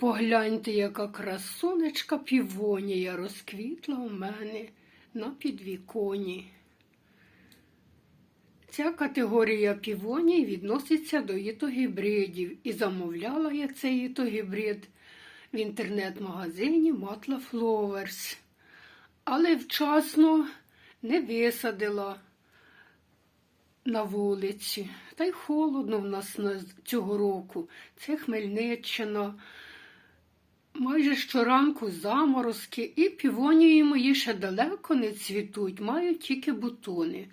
Погляньте, яка красунечка півонія розквітла у мене на підвіконі. Ця категорія півоній відноситься до ітогібридів і замовляла я цей ітогібрид в інтернет-магазині Matla Flowers. Але вчасно не висадила на вулиці. Та й холодно в нас цього року. Це Хмельниччина. Майже щоранку заморозки, і півонії мої ще далеко не цвітуть, мають тільки бутони.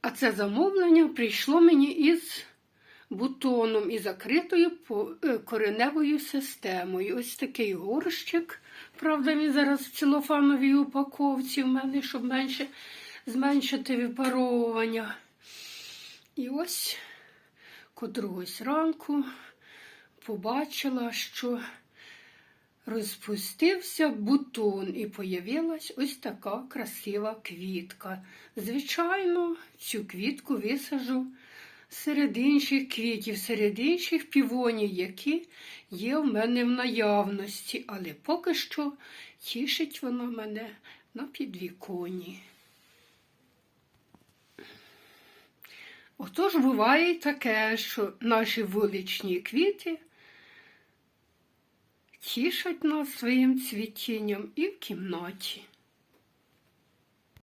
А це замовлення прийшло мені із бутоном і закритою е, кореневою системою. Ось такий горщик. Правда, він зараз в цілофановій упаковці в мене, щоб менше зменшити випаровування. І ось котрогось ранку побачила, що розпустився бутон і появилась ось така красива квітка. Звичайно, цю квітку висажу серед інших квітів, серед інших півонів, які є в мене в наявності, але поки що тішить вона мене на підвіконні. Отож буває таке, що наші вуличні квіти тішать нас своїм цвітінням і в кімнаті.